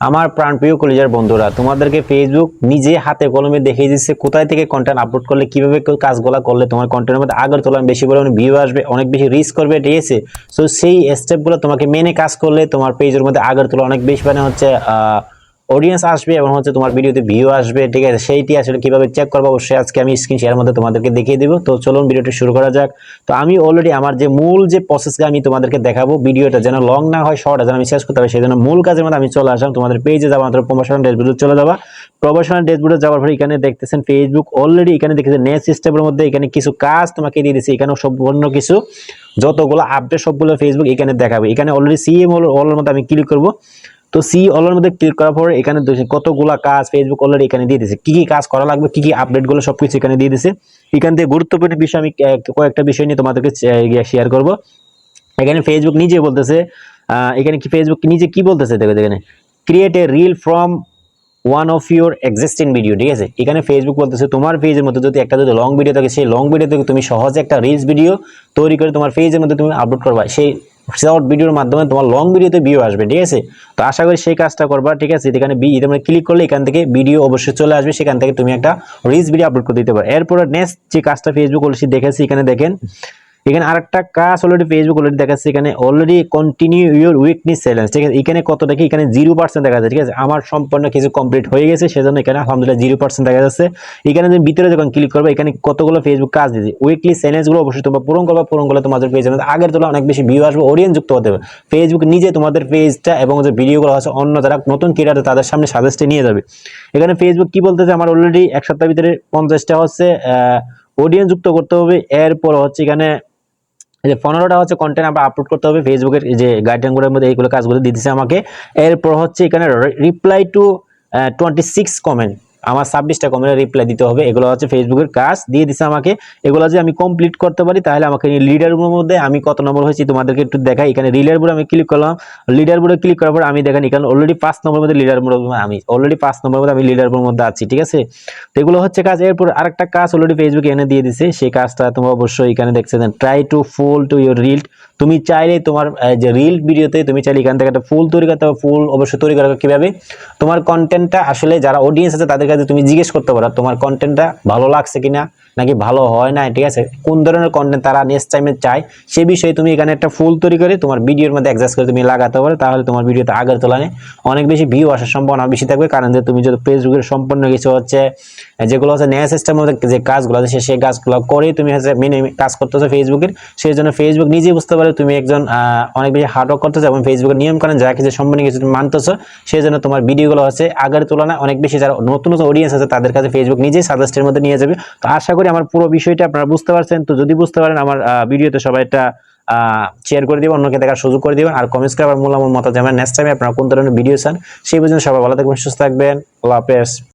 আমার প্রাণপ্রিয় কলেজের বন্ধুরা, তোমাদেরকে ফেসবুক নিজে হাতে কলমে দেখিয়ে দিচ্ছে কোথায় থেকে কন্টেন্ট আপলোড করলে, কীভাবে কাজগুলো করলে তোমার কন্টেন্টের মধ্যে আগের তোলা বেশি পরিমাণে ভিউ আসবে, অনেক বেশি রিস্ক করবে, ঠিক আছে? সো সেই স্টেপগুলো তোমাকে মেনে কাজ করলে তোমার পেজের মধ্যে আগের তোলা অনেক বেশি মানে হচ্ছে অডিয়েন্স আসবে এবং হচ্ছে তোমার ভিডিওতে ভিউ আসবে, ঠিক আছে? সেইটি আসলে কীভাবে চেক করব অবশ্যই আজকে আমি স্ক্রিন শেয়ার মধ্যে তোমাদেরকে দেখিয়ে দেবো। তো চলুন ভিডিওটি শুরু করা যাক। তো আমি অলরেডি আমার যে মূল যে প্রসেসকে আমি তোমাদেরকে দেখাবো, ভিডিওটা যেন লং না হয় শর্ট যেন আমি শেষ করতে পারি, সেই জন্য মূল কাজের মধ্যে আমি চলে আসলাম। তোমাদের পেজে যাব আমাদের প্রমোশনাল ডেসবুটে চলে যাবা। প্রমোশনাল ডেসবুটে যাওয়ার পরে এখানে দেখতেছেন ফেসবুক অলরেডি এখানে দেখতেছেন নেট সিস্টেমের মধ্যে এখানে কিছু কাজ তোমাকে দিয়ে দিচ্ছে এখানে সম্পূর্ণ কিছু, যতগুলো আপডেট সবগুলো ফেসবুক এখানে দেখাবে। এখানে অলরেডি সিএম অলের মধ্যে আমি ক্লিক করব। তো সি অলের মধ্যে ক্লিক করার পর এখানে কতগুলা কাজ ফেসবুক অলরেডি এখানে দিয়ে দিয়েছে। কি কি কাজ করা লাগবে, কি কি আপডেটগুলো সবকিছু এখানে দিয়ে দিয়েছে। এখান থেকে গুরুত্বপূর্ণ বিষয় আমি কয়েকটা বিষয় নিয়ে তোমাদেরকে শেয়ার করব। এখানে ফেসবুক নিজে বলতেছে এখানে কি ফেসবুক নিজে কি বলতেছে? দেখো এখানে। Create a reel from one of your existing video ঠিক আছে? এখানে ফেসবুক বলতেছে, তোমার পেজের মধ্যে যদি একটা যদি লং ভিডিও থাকে, সেই লং ভিডিও থেকে তুমি সহজে একটা রিলস ভিডিও তৈরি করে তোমার পেজের মধ্যে তুমি আপলোড করবা। সেই শর্ট ভিডিওর মাধ্যমে তোমার লং ভিডিওতে ভিউ আসবে, ঠিক আছে? তো আশা করি সেই কাজটা করবা, ঠিক আছে? এখানে বি তোমরা ক্লিক করলে এখান থেকে ভিডিও অবশ্যই চলে আসবে, সেখান থেকে তুমি একটা রিলস ভিডিও আপলোড করে দিতে পারো। এরপরে নেক্সট যে কাজটা ফেসবুক অলরেডি দেখেছি, এখানে দেখেন এখানে আরেকটা কাজ অলরেডি ফেসবুক অলরেডি দেখাচ্ছে, এখানে already continue your weakness challenge ঠিক আছে, এখানে কত দেখি, এখানে জিরো পার্সেন্ট দেখা যাচ্ছে। ঠিক আছে, আমার সম্পূর্ণ কিছু কমপ্লিট হয়ে গেছে, সেজন্য এখানে আলহামদুলিল্লাহ জিরো পার্সেন্ট দেখা যাচ্ছে। এখানে তুমি ভিতরে যখন ক্লিক করবে, এখানে কতগুলো ফেসবুক কাজ দিয়েছে। উইকলি চ্যালেঞ্জগুলো অবশ্যই তোমরা পূরণ করবে, পূরণ করলে তোমাদের মধ্যে আগের তুলনায় অনেক বেশি ভিউ আসবে অডিয়েন্স যুক্ত হতে হবে। ফেসবুক নিজে তোমাদের পেজটা এবং যে ভিডিওগুলো আছে অন্য যারা নতুন ক্রিয়েটার তাদের সামনে সাজেস্টে নিয়ে যাবে। এখানে ফেসবুক কি বলতেছে, আমার অলরেডি এক সপ্তাহের ভিতরে পঞ্চাশটা হচ্ছে অডিয়েন্স যুক্ত করতে হবে। এরপর হচ্ছে এখানে যে পনেরোটা হচ্ছে কন্টেন্ট আমরা আপলোড করতে হবে ফেসবুকের যে গাইডলাইনগুলোর মধ্যে এইগুলো কাজগুলো দিতেছে আমাকে। এরপর হচ্ছে এখানে reply to twenty six comment আমার ছাব্বিশটা কমেন্টের রিপ্লাই দিতে হবে। এগুলো হচ্ছে ফেসবুকের কাজ। দিয়ে দিছে আমাকে। এগুলো যদি আমি কমপ্লিট করতে পারি, তাহলে আমাকে লিডার বোর্ডের মধ্যে আমি কত নম্বর হয়েছি তোমাদেরকে একটু দেখাই। এখানে লিডার বোর্ডে আমি ক্লিক করলাম। লিডার বোর্ডে ক্লিক করার পর আমি দেখেন, এখানে অলরেডি পাঁচ নম্বর মধ্যে লিডার বোর্ড আমি অলরেডি পাঁচ নম্বর মধ্যে আমি লিডার বোর্ডের মধ্যে আছি, ঠিক আছে? তো এগুলো হচ্ছে কাজ। এরপর আরেকটা কাজ অলরেডি ফেসবুকে এনে দিয়ে দিছে। সেই কাজটা তোমরা অবশ্যই এখানে দেখছেন try to full to your reel তুমি চাইলে তোমার যে রিল ভিডিওতে তুমি চাইলে এখান থেকে একটা ফুল তৈরি করতে হবে ফুল অবশ্যই তৈরি করা কীভাবে? তোমার কন্টেন্টটা আসলে যারা অডিয়েন্স আছে, তাদের কাছে তুমি জিজ্ঞেস করতে পারো, তোমার কন্টেন্টটা ভালো লাগছে কিনা, নাকি ভালো হয় না ঠিক আছে? কোন ধরনের কন্টেন্ট তারা নেক্সট টাইমে চায়, সে বিষয়ে তুমি এখানে একটা ফুল তৈরি করে তোমার ভিডিওর মধ্যে অ্যাডজাস্ট করে তুমি লাগাতে পারো, তাহলে তোমার ভিডিওতে আগের তুলনায় অনেক বেশি ভিউ আসার সম্ভাবনা বেশি থাকবে। কারণ যে তুমি যদি ফেসবুকের সম্পূর্ণ কিছু হচ্ছে, যেগুলো হচ্ছে নেয়া সিস্টেমের মধ্যে যে কাজগুলো আছে সেই কাজগুলো করেই তুমি হচ্ছে মেনে কাজ করতেছো ফেসবুকের সেই জন্য ফেসবুক নিজেই বুঝতে পারে তুমি একজন অনেক বেশি হার্ড ওয়ার্ক করতেছো এবং ফেসবুকের নিয়ম কারণ যা কিছু সম্পূর্ণ কিছু তুমি মানতেছো, সেই জন্য তোমার ভিডিওগুলো হচ্ছে আগের তুলনায় অনেক বেশি যারা নতুন নতুন অডিয়েন্স আছে, তাদের কাছে ফেসবুক নিজেই সাজেস্টের মধ্যে নিয়ে যাবে। তো আশা করি আমার পুরো বিষয়টা আপনারা বুঝতে পারছেন। তো যদি বুঝতে পারেন, আমার ভিডিওতে সবাই একটা শেয়ার করে দিবেন, অন্যকে দেখার সুযোগ করে দিবেন। আর কমেন্টস করে আবার মূল্যমূল মতো জানাবেন নেক্সট টাইমে আপনারা কোন ধরনের ভিডিও চান, সেই পর্যন্ত সবাই ভালো থাকবেন, সুস্থ থাকবেন। আল্লাহ হাফেজ।